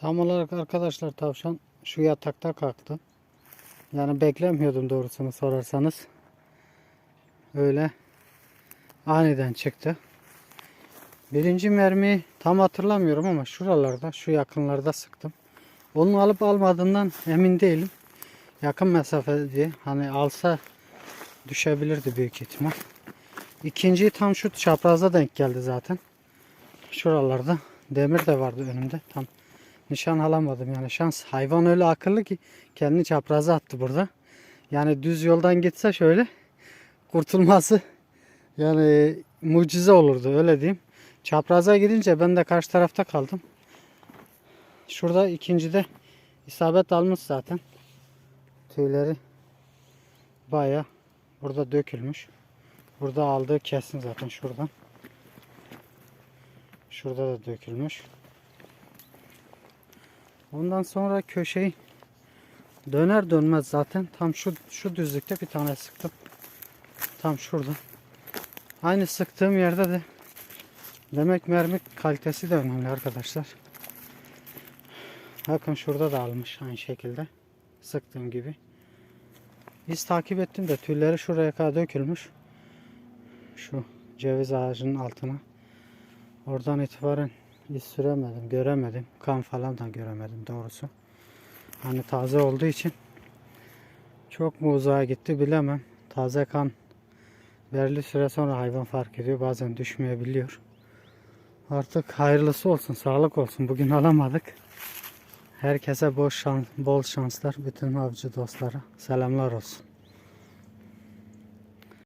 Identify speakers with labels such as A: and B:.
A: Tam olarak arkadaşlar tavşan şu yatakta kalktı. Yani beklemiyordum doğrusunu sorarsanız. Öyle aniden çıktı. Birinci mermiyi tam hatırlamıyorum ama şuralarda, şu yakınlarda sıktım. Onun alıp almadığından emin değilim. Yakın mesafe diye. Hani alsa düşebilirdi büyük ihtimal. İkinciyi tam şu çapraza denk geldi zaten. Şuralarda demir de vardı önümde. Tam nişan alamadım yani şans. Hayvan öyle akıllı ki kendini çapraza attı burada. Yani düz yoldan gitse şöyle kurtulması yani mucize olurdu öyle diyeyim. Çapraza gidince ben de karşı tarafta kaldım. Şurada ikincide isabet almış zaten. Tüyleri baya burada dökülmüş. Burada aldığı kesin zaten şuradan. Şurada da dökülmüş. Ondan sonra köşeyi döner dönmez zaten tam şu şu düzlükte bir tane sıktım. Tam şurada. Aynı sıktığım yerde de demek mermi kalitesi de önemli arkadaşlar. Bakın şurada da almış aynı şekilde. Sıktığım gibi. Biz takip ettim de tüyleri şuraya kadar dökülmüş. Şu ceviz ağacının altına. Oradan itibaren iz süremedim, göremedim. Kan falan da göremedim doğrusu. Hani taze olduğu için çok mu uzağa gitti bilemem. Taze kan belirli süre sonra hayvan fark ediyor. Bazen düşmeyebiliyor. Artık hayırlısı olsun, sağlık olsun. Bugün alamadık. Herkese bol şans, bol şanslar. Bütün avcı dostlara selamlar olsun.